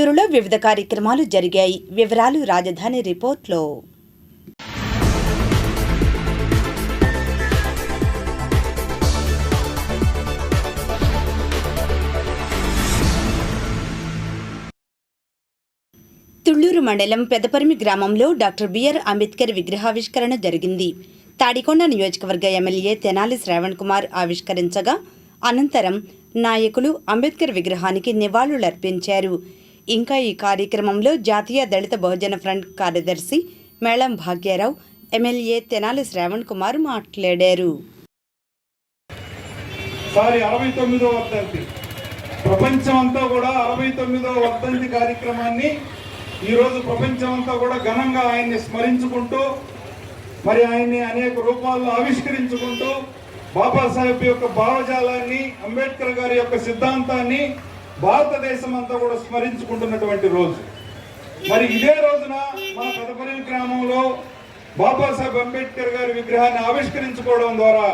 గూడూరులో వివిధ కార్యక్రమాలు జరిగాయి. వివరాలు రాజధాని రిపోర్ట్లో. తుళ్ళూరు మండలం పెదపరిమి గ్రామంలో డాక్టర్ బిఆర్ అంబేద్కర్ విగ్రహావిష్కరణ జరిగింది. తాడికొండ నియోజకవర్గ ఎమ్మెల్యే తెనాలి శ్రావణ్ కుమార్ ఆవిష్కరించగా అనంతరం నాయకులు అంబేద్కర్ విగ్రహానికి నివాళులర్పించారు. ఇంకా ఈ కార్యక్రమంలో జాతీయ దళిత బహుజన ఫ్రంట్ కార్యదర్శి మేళం భాగ్యారావు ఎమ్మెల్యే తెనాలి శ్రావణ్ కుమార్ మాట్లాడారు. ప్రపంచమంతా అరవై కూడా అరవై తొమ్మిదవ వర్ధంతి కార్యక్రమాన్ని ఈరోజు ప్రపంచమంతా కూడా ఘనంగా ఆయన్ని స్మరించుకుంటూ మరి ఆయన్ని అనేక రూపాల్లో ఆవిష్కరించుకుంటూ బాబాసాహెబ్ యొక్క భావజాలాన్ని అంబేద్కర్ గారి యొక్క సిద్ధాంతాన్ని భారతదేశం అంతా కూడా స్మరించుకుంటున్నటువంటి రోజు. మరి ఇదే రోజున మన పెదపల్లి గ్రామంలో బాబాసాహెబ్ అంబేద్కర్ గారి విగ్రహాన్ని ఆవిష్కరించుకోవడం ద్వారా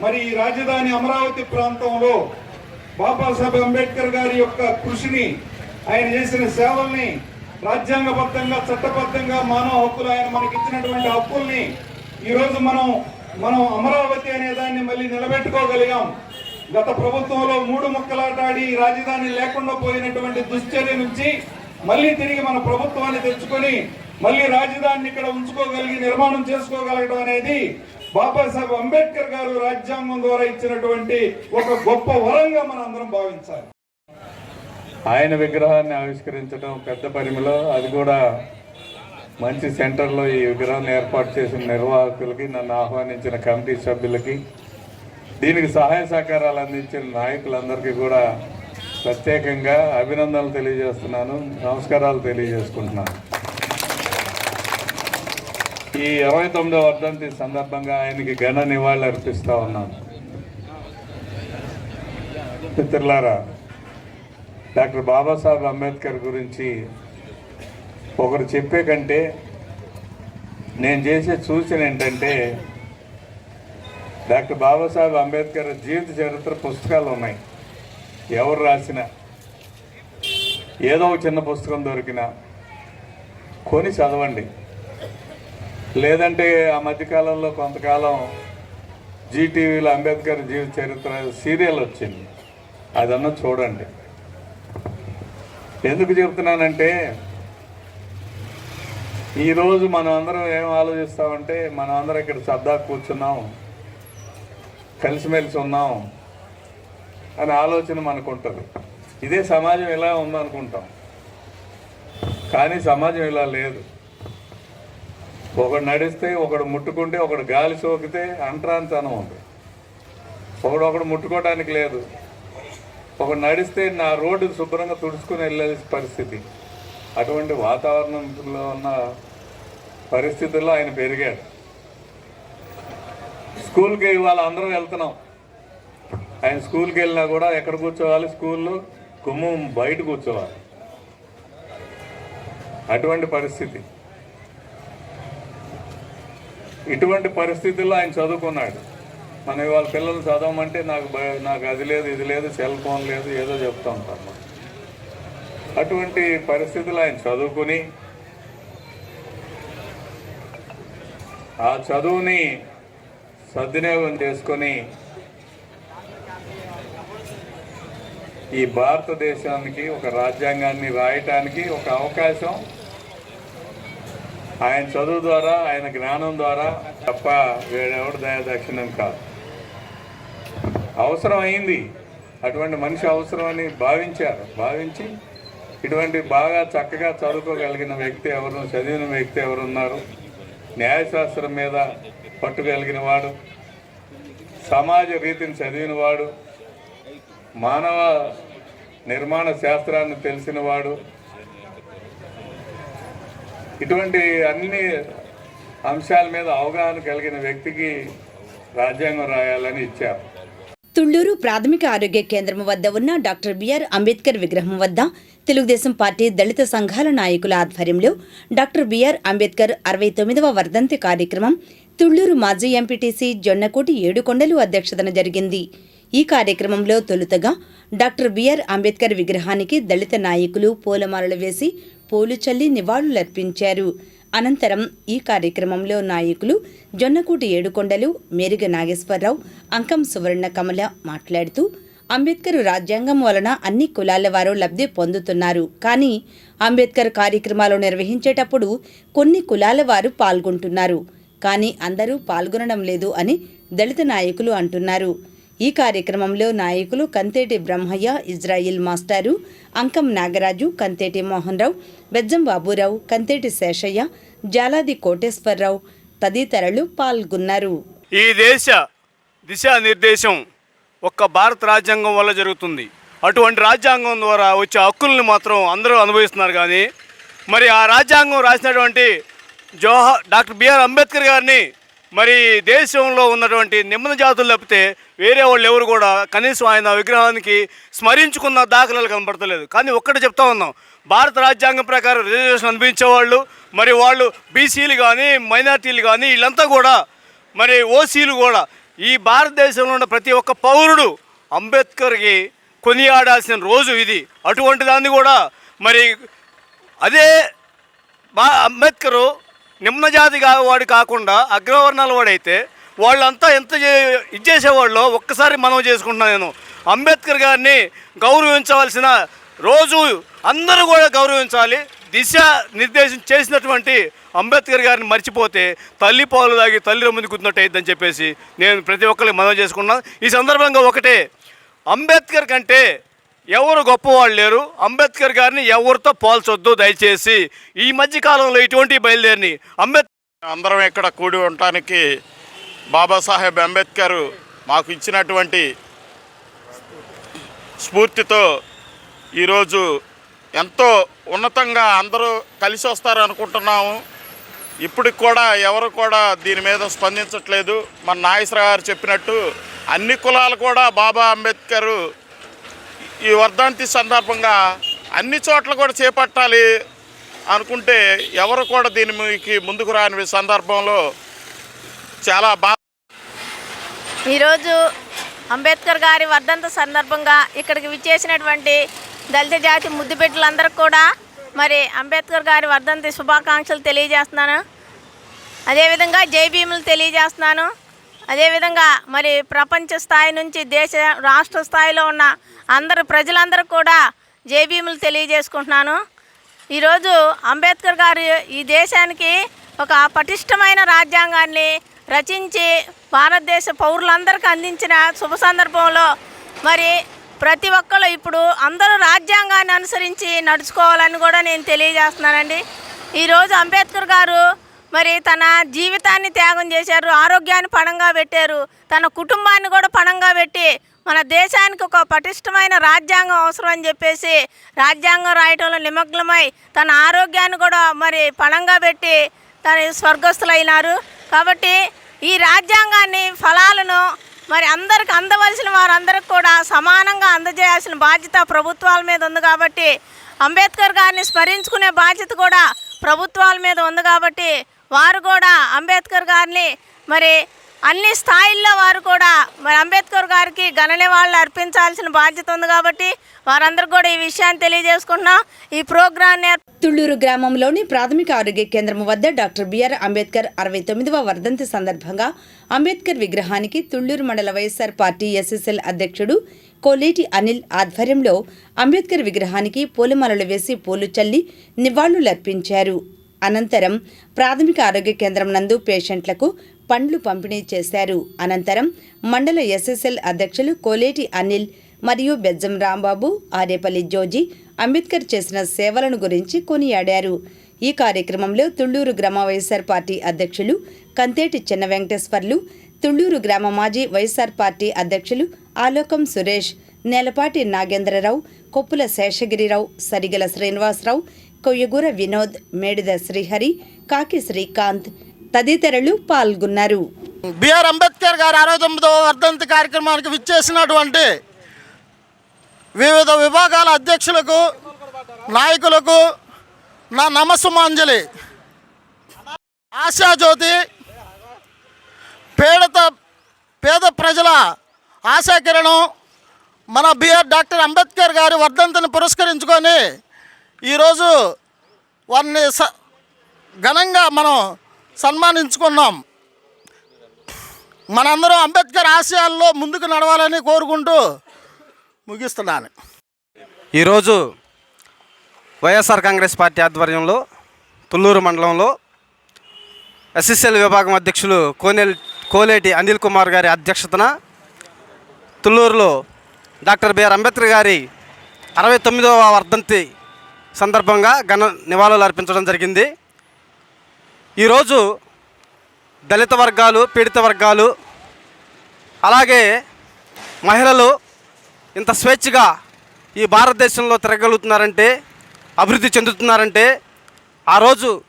మరి ఈ రాజధాని అమరావతి ప్రాంతంలో బాబాసాహెబ్ అంబేద్కర్ గారి యొక్క కృషిని ఆయన చేసిన సేవల్ని రాజ్యాంగబద్ధంగా చట్టబద్ధంగా మానవ హక్కులు ఆయన మనకి ఇచ్చినటువంటి హక్కుల్ని ఈరోజు మనం మనం అమరావతి అనే దాన్ని మళ్ళీ నిలబెట్టుకోగలిగాం. గత ప్రభుత్వంలో మూడు ముక్కలాటాడి రాజధాని లేకుండా పోయినటువంటి దుశ్చర్య నుంచి మళ్ళీ తిరిగి మన ప్రభుత్వాన్ని తెచ్చుకొని మళ్ళీ రాజధానిని ఇక్కడ ఉంచుకోగలిగి నిర్మాణం చేసుకోగలగడం అనేది బాబాసాహెబ్ అంబేద్కర్ గారు రాజ్యాంగం ద్వారా ఇచ్చినటువంటి ఒక గొప్ప వరంగా మనం అందరం భావించాలి. ఆయన విగ్రహాన్ని ఆవిష్కరించడం పెద్ద పరిమిలో అది కూడా మంచి సెంటర్లో ఈ విగ్రహాన్ని ఏర్పాటు చేసిన నిర్వాహకులకి నన్ను ఆహ్వానించిన కమిటీ సభ్యులకి దీనికి సహాయ సహకారాలు అందించిన నాయకులందరికీ కూడా ప్రత్యేకంగా అభినందనలు తెలియజేస్తున్నాను నమస్కారాలు తెలియజేసుకుంటున్నాను. ఈ ఇరవై తొమ్మిదవ వర్ధంతి సందర్భంగా ఆయనకి ఘన నివాళులు అర్పిస్తూ ఉన్నాను. మిత్రులారా డాక్టర్ బాబాసాహెబ్ అంబేద్కర్ గురించి ఒకరు చెప్పే కంటే నేను చేసే సూచన ఏంటంటే డాక్టర్ బాబాసాహెబ్ అంబేద్కర్ జీవిత చరిత్ర పుస్తకాలు ఉన్నాయి. ఎవరు రాసిన ఏదో ఒక చిన్న పుస్తకం దొరికినా కొని చదవండి. లేదంటే ఆ మధ్యకాలంలో కొంతకాలం జీటీవీలో అంబేద్కర్ జీవిత చరిత్ర సీరియల్ వచ్చింది. అదన్నా చూడండి. ఎందుకు చెప్తున్నానంటే ఈరోజు మనం అందరం ఏం ఆలోచిస్తామంటే మనం అందరం ఇక్కడ సర్దా కూర్చున్నాం. కలిసిమెలిసి ఉన్నాం అనే ఆలోచన మనకు ఉంటుంది ఇదే సమాజం ఇలా ఉందనుకుంటాం. కానీ సమాజం ఇలా లేదు. ఒకడు నడిస్తే ఒకడు ముట్టుకుంటే ఒకడు గాలి సోకితే అంటరాంతనం ఉంది. ఒకడు ఒకడు ముట్టుకోవడానికి లేదు. ఒకడు నడిస్తే నా రోడ్డు శుభ్రంగా తుడుచుకుని వెళ్ళే పరిస్థితి. అటువంటి వాతావరణంలో ఉన్న పరిస్థితుల్లో ఆయన పెరిగాడు. స్కూల్కి ఇవాళ అందరం వెళ్తున్నాం. ఆయన స్కూల్కి వెళ్ళినా కూడా ఎక్కడ కూర్చోవాలి? స్కూల్లో గుమ్మం బయట కూర్చోవాలి. అటువంటి పరిస్థితి. ఇటువంటి పరిస్థితుల్లో ఆయన చదువుకున్నాడు. మనం ఇవాళ పిల్లలు చదవమంటే నాకు నాకు అది లేదు ఇది లేదు సెల్ ఫోన్ లేదు ఏదో చెప్తా ఉంటాను అటువంటి పరిస్థితులు ఆయన చదువుకుని ఆ చదువుని సద్వినియోగం చేసుకొని ఈ భారతదేశానికి ఒక రాజ్యాంగాన్ని రాయటానికి ఒక అవకాశం ఆయన చదువు ద్వారా ఆయన జ్ఞానం ద్వారా తప్ప వేడెవడు దయాదక్షిణం కాదు. అవసరం అయింది అటువంటి మనిషి అవసరమని భావించారు. భావించి ఇటువంటి బాగా చక్కగా చదువుకోగలిగిన వ్యక్తి ఎవరు చదివిన వ్యక్తి ఎవరున్నారు? న్యాయశాస్త్రం మీద పట్టుగలిగిన వాడు సమాజ రీతిని చదివిన వాడు మానవ నిర్మాణ శాస్త్రాన్ని తెలిసిన వాడు. ఇటువంటి అన్ని అంశాల మీద అవగాహన కలిగిన వ్యక్తికి రాజ్యాంగం రాయాలని ఇచ్చారు. తుండూరు ప్రాథమిక ఆరోగ్య కేంద్రం వద్ద ఉన్న డాక్టర్ బిఆర్ అంబేద్కర్ విగ్రహం వద్ద తెలుగుదేశం పార్టీ దళిత సంఘాల నాయకుల ఆధ్వర్యంలో డాక్టర్ బిఆర్ అంబేద్కర్ అరవై తొమ్మిదవ వర్ధంతి కార్యక్రమం తుళ్ళూరు మాజీ ఎంపీటీసీ జొన్నకోటి ఏడుకొండలు అధ్యక్షతన జరిగింది. ఈ కార్యక్రమంలో తొలుతగా డాక్టర్ బిఆర్ అంబేద్కర్ విగ్రహానికి దళిత నాయకులు పూలమాలలు వేసి పూలు చల్లి నివాళులర్పించారు. అనంతరం ఈ కార్యక్రమంలో నాయకులు జొన్నకూటి ఏడుకొండలు మేరిగ నాగేశ్వరరావు అంకం సువర్ణ కమల మాట్లాడుతూ అంబేద్కర్ రాజ్యాంగం వలన అన్ని కులాల వారు లబ్ధి పొందుతున్నారు. కానీ అంబేద్కర్ కార్యక్రమాలు నిర్వహించేటప్పుడు కొన్ని కులాల వారు పాల్గొంటున్నారు. కానీ అందరూ పాల్గొనడం లేదు అని దళిత నాయకులు అంటున్నారు. ఈ కార్యక్రమంలో నాయకులు కంతేటి బ్రహ్మయ్య ఇజ్రాయిల్ మాస్టారు అంకం నాగరాజు కంతేటి మోహన్రావు బెజ్జం బాబురావు కంతేటి శేషయ్య జాలాది కోటేశ్వరరావు తదితరులు పాల్గొన్నారు. ఈ దేశ దిశానిర్దేశం ఒక్క భారత రాజ్యాంగం వల్ల జరుగుతుంది. అటువంటి రాజ్యాంగం ద్వారా వచ్చే హక్కుల్ని మాత్రం అందరూ అనుభవిస్తున్నారు కానీ మరి ఆ రాజ్యాంగం రాసినటువంటి జోహర్ డాక్టర్ బిఆర్ అంబేద్కర్ గారిని మరి దేశంలో ఉన్నటువంటి నిమ్మన జాతులు తప్పితే వేరే వాళ్ళు ఎవరు కూడా కనీసం ఆయన విగ్రహానికి స్మరించుకున్న దాఖలాలు కనబడతలేదు కానీ ఒక్కటి చెప్తా ఉన్నాం. భారత రాజ్యాంగం ప్రకారం రిజర్వేషన్ అనిపించే వాళ్ళు మరి వాళ్ళు బీసీలు కానీ మైనార్టీలు కానీ వీళ్ళంతా కూడా మరి ఓసీలు కూడా ఈ భారతదేశంలో ఉన్న ప్రతి ఒక్క పౌరుడు అంబేద్కర్కి కొనియాడాల్సిన రోజు ఇది. అటువంటి దాన్ని కూడా మరి అదే బా అంబేద్కరు నిమ్నజాతి వాడు కాకుండా అగ్రవర్ణాల వాడైతే వాళ్ళంతా ఎంత చే- ఇచ్చేసేవాళ్ళు ఒక్కసారి మనం చేసుకుంటున్నాను నేను. అంబేద్కర్ గారిని గౌరవించవలసిన రోజు అందరూ కూడా గౌరవించాలి. దిశ నిర్దేశం చేసినటువంటి అంబేద్కర్ గారిని మర్చిపోతే తల్లి పాలు తాగి తల్లి ముందు కుదినట్టు అయిద్దని చెప్పేసి నేను ప్రతి ఒక్కరికి మనం చేసుకున్నాను ఈ సందర్భంగా ఒకటే అంబేద్కర్ కంటే ఎవరు గొప్పవాళ్ళు లేరు. అంబేద్కర్ గారిని ఎవరితో పోల్చొద్దు దయచేసి. ఈ మధ్య కాలంలో ఇటువంటి బయలుదేరిని అంబేద్కర్ అందరం ఇక్కడ కూడి ఉండటానికి బాబాసాహెబ్ అంబేద్కర్ మాకు ఇచ్చినటువంటి స్ఫూర్తితో ఈరోజు ఎంతో ఉన్నతంగా అందరూ కలిసి వస్తారు అనుకుంటున్నాము ఇప్పటికి కూడా ఎవరు కూడా దీని మీద స్పందించట్లేదు. మన నాగేశ్వర గారు చెప్పినట్టు అన్ని కులాలు కూడా బాబా అంబేద్కర్ ఈ వర్ధంతి సందర్భంగా అన్ని చోట్ల కూడా చేపట్టాలి అనుకుంటే ఎవరు కూడా దీనికి ముందుకు రాని సందర్భంలో చాలా బాధ ఈరోజు అంబేద్కర్ గారి వర్ధంత సందర్భంగా ఇక్కడికి విచ్చేసినటువంటి దళిత జాతి ముద్దుబిడ్డలందరూ కూడా మరి అంబేద్కర్ గారి వర్ధంతి శుభాకాంక్షలు తెలియజేస్తున్నాను. అదేవిధంగా జై భీములు తెలియజేస్తున్నాను. అదేవిధంగా మరి ప్రపంచ స్థాయి నుంచి దేశ రాష్ట్ర స్థాయిలో ఉన్న అందరు ప్రజలందరూ కూడా జై భీములు తెలియజేసుకుంటున్నాను. ఈరోజు అంబేద్కర్ గారు ఈ దేశానికి ఒక పటిష్టమైన రాజ్యాంగాన్ని రచించి భారతదేశ పౌరులందరికీ అందించిన శుభ సందర్భంలో మరి ప్రతి ఒక్కరు ఇప్పుడు అందరూ రాజ్యాంగాన్ని అనుసరించి నడుచుకోవాలని కూడా నేను తెలియజేస్తున్నానండి. ఈరోజు అంబేద్కర్ గారు మరి తన జీవితాన్ని త్యాగం చేశారు ఆరోగ్యాన్ని పణంగా పెట్టారు తన కుటుంబాన్ని కూడా పణంగా పెట్టి మన దేశానికి ఒక పటిష్టమైన రాజ్యాంగం అవసరం అని చెప్పేసి రాజ్యాంగం రాయటంలో నిమగ్నమై తన ఆరోగ్యాన్ని కూడా మరి పణంగా పెట్టి తన స్వర్గస్థులైనారు. కాబట్టి ఈ రాజ్యాంగాన్ని ఫలాలు మరి అందరికి అందవలసిన వారందరికి కూడా సమానంగా అందజేయాల్సిన బాధ్యత ప్రభుత్వాల మీద ఉంది కాబట్టి అంబేద్కర్ గారిని స్మరించుకునే బాధ్యత కూడా ప్రభుత్వాల మీద ఉంది కాబట్టి వారు కూడా అంబేద్కర్ గారిని మరి అన్ని స్థాయిల్లో వారు కూడా మరి అంబేద్కర్ గారికి ఘన అర్పించాల్సిన బాధ్యత ఉంది కాబట్టి వారందరూ కూడా ఈ విషయాన్ని తెలియజేసుకుంటున్నాం. ఈ ప్రోగ్రాన్ని తుళ్ళూరు గ్రామంలోని ప్రాథమిక ఆరోగ్య కేంద్రం వద్ద డాక్టర్ బిఆర్ అంబేద్కర్ అరవై తొమ్మిదవ వర్ధంతి సందర్భంగా అంబేద్కర్ విగ్రహానికి తుళ్ళూరు మండల వైఎస్ఆర్ పార్టీ ఎస్ఎస్ఎల్ అధ్యక్షుడు కోలేటి అనిల్ ఆధ్వర్యంలో అంబేద్కర్ విగ్రహానికి పూలమాలలు వేసి పూలు చల్లి నివాళులర్పించారు. అనంతరం ప్రాథమిక ఆరోగ్య కేంద్రం నందు పేషెంట్లకు పండ్లు పంపిణీ చేశారు. అనంతరం మండల ఎస్ఎస్ఎల్ అధ్యక్షులు కోలేటి అనిల్ మరియు బెజ్జం రాంబాబు ఆరేపల్లి జోజి అంబేద్కర్ చేసిన సేవలను గురించి కొనియాడారు. ఈ కార్యక్రమంలో తుళ్ళూరు గ్రామ వైఎస్ఆర్ పార్టీ అధ్యక్షులు కంతేటి చిన్న వెంకటేశ్వర్లు తుళ్ళూరు గ్రామ మాజీ వైఎస్ఆర్ పార్టీ అధ్యక్షులు ఆలోకం సురేష్ నేలపాటి నాగేంద్రరావు కొప్పుల శేషగిరిరావు సరిగల శ్రీనివాసరావు కొయ్యగూర వినోద్ మేడిద శ్రీహరి కాకి శ్రీకాంత్ తదితరులు పాల్గొన్నారు. బిఆర్ అంబేద్కర్ గారి అరవై తొమ్మిదవ వర్ధంతి కార్యక్రమానికి విచ్చేసినటువంటి వివిధ విభాగాల అధ్యక్షులకు నాయకులకు నా నమస్సుమాంజలి. ఆశాజ్యోతి పేదత పేద ప్రజల ఆశాకిరణం మన బిఆర్ డాక్టర్ అంబేద్కర్ గారి వర్ధంతిని పురస్కరించుకొని ఈరోజు వారిని స ఘనంగా మనం సన్మానించుకున్నాం. మనందరం అంబేద్కర్ ఆశయాల్లో ముందుకు నడవాలని కోరుకుంటూ ముగిస్తున్నాను. ఈరోజు వైఎస్ఆర్ కాంగ్రెస్ పార్టీ ఆధ్వర్యంలో తుళ్ళూరు మండలంలో ఎస్ఎస్ఎల్ విభాగం అధ్యక్షులు కోనేల్ కోలేటి అనిల్ కుమార్ గారి అధ్యక్షతన తుళ్ళూరులో డాక్టర్ బిఆర్ అంబేద్కర్ గారి అరవై తొమ్మిదవ వర్ధంతి సందర్భంగా ఘన నివాళులు అర్పించడం జరిగింది. ఈరోజు దళిత వర్గాలు పీడిత వర్గాలు అలాగే మహిళలు ఇంత స్వేచ్ఛగా ఈ భారతదేశంలో తిరగలుగుతున్నారంటే అభివృద్ధి చెందుతున్నారంటే ఆ రోజు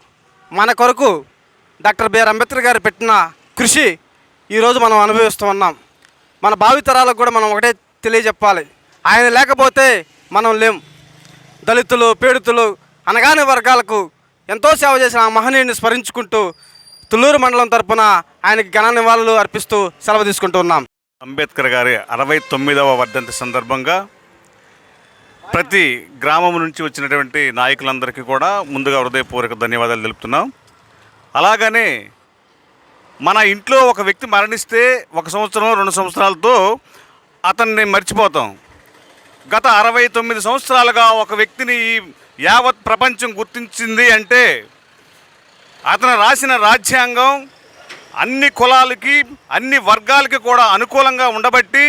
మన కొరకు డాక్టర్ బిఆర్ అంబేద్కర్ గారు పెట్టిన కృషి ఈరోజు మనం అనుభవిస్తూ ఉన్నాం. మన భావితరాలకు కూడా మనం ఒకటే తెలియజెప్పాలి. ఆయన లేకపోతే మనం లేం. దళితులు పీడితులు అనగానే వర్గాలకు ఎంతో సేవ చేసిన ఆ మహనీయుని స్మరించుకుంటూ తుళ్ళూరు మండలం తరపున ఆయనకి ఘన నివాళులు అర్పిస్తూ సెలవు తీసుకుంటూ ఉన్నాం. అంబేద్కర్ గారి అరవై తొమ్మిదవ వర్ధంతి సందర్భంగా ప్రతి గ్రామం నుంచి వచ్చినటువంటి నాయకులందరికీ కూడా ముందుగా హృదయపూర్వక ధన్యవాదాలు తెలుపుతున్నాం. అలాగనే మన ఇంట్లో ఒక వ్యక్తి మరణిస్తే ఒక సంవత్సరం రెండు సంవత్సరాలతో అతన్ని మర్చిపోతాం. గత అరవై తొమ్మిది సంవత్సరాలుగా ఒక వ్యక్తిని ఈ యావత్ ప్రపంచం గుర్తించింది అంటే అతను రాసిన రాజ్యాంగం అన్ని కులాలకి అన్ని వర్గాలకి కూడా అనుకూలంగా ఉండబట్టి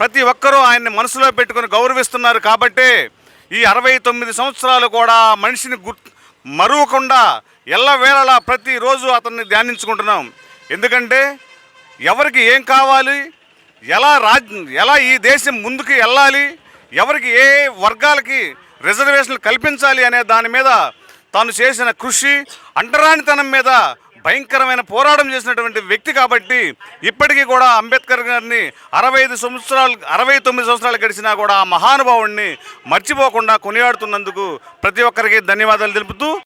ప్రతి ఒక్కరూ ఆయన్ని మనసులో పెట్టుకుని గౌరవిస్తున్నారు కాబట్టే ఈ అరవై తొమ్మిది సంవత్సరాలు కూడా మనిషిని గుర్ మరువకుండా ఎల్లవేళలా ప్రతిరోజు అతన్ని ధ్యానించుకుంటున్నాం. ఎందుకంటే ఎవరికి ఏం కావాలి ఎలా రాజ్ ఎలా ఈ దేశం ముందుకు వెళ్ళాలి? ఎవరికి ఏ వర్గాలకి రిజర్వేషన్లు కల్పించాలి అనే దాని మీద తాను చేసిన కృషి అంటరానితనం మీద భయంకరమైన పోరాటం చేసినటువంటి వ్యక్తి కాబట్టి ఇప్పటికీ కూడా అంబేద్కర్ గారిని అరవై ఐదు సంవత్సరాలు అరవై తొమ్మిది సంవత్సరాలు గడిచినా కూడా ఆ మహానుభావుడిని మర్చిపోకుండా కొనియాడుతున్నందుకు ప్రతి ఒక్కరికి ధన్యవాదాలు తెలుపుతూ